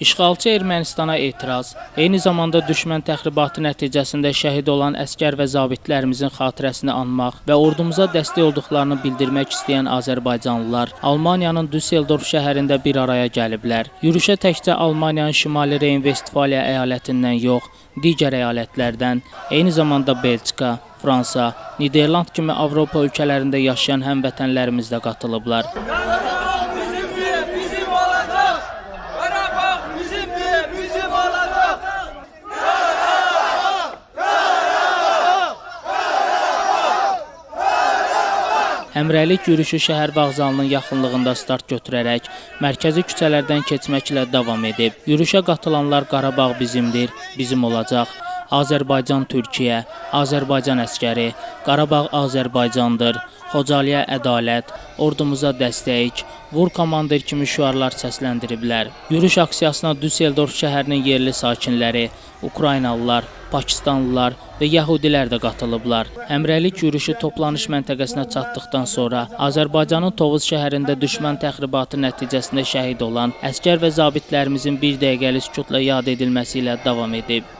İşğalçı Ermənistana etiraz, eyni zamanda düşmən təxribatı nəticəsində şəhid olan əskər və zabitlərimizin xatirəsini anmaq və ordumuza dəstək olduqlarını bildirmək istəyən Azərbaycanlılar Almaniyanın Düsseldorf şəhərində bir araya gəliblər. Yürüşə təkcə Almaniyanın Şimali Reyn-Vestfaliya əyalətindən yox, digər əyalətlərdən, eyni zamanda Belçika, Fransa, Niderland kimi Avropa ölkələrində yaşayan həmvətənlərimiz də qatılıblar. Bizim diye bizim Həmrəylik yürüşü şəhər vağzalının yaxınlığında start götürərək mərkəzi küçələrdən keçməklə davam edib. Yürüşə qatılanlar Qarabağ bizimdir, bizim olacaq. Azərbaycan Türkiyə, Azərbaycan əskəri, Qarabağ Azərbaycandır. Xocalıya ədalət, ordumuza dəstək, vur komandir kimi şüarlar səsləndiriblər. Yürüş aksiyasına Düsseldorf şəhərinin yerli sakinləri, Ukraynalılar, Pakistanlılar və Yəhudilər də qatılıblar. Həmrəylik yürüşü toplanış məntəqəsinə çatdıqdan sonra Azərbaycanın Tovuz şəhərində düşmən təxribatı nəticəsində şəhid olan əskər və zabitlərimizin bir dəqiqəlik sükutla yad edilməsi ilə davam edib.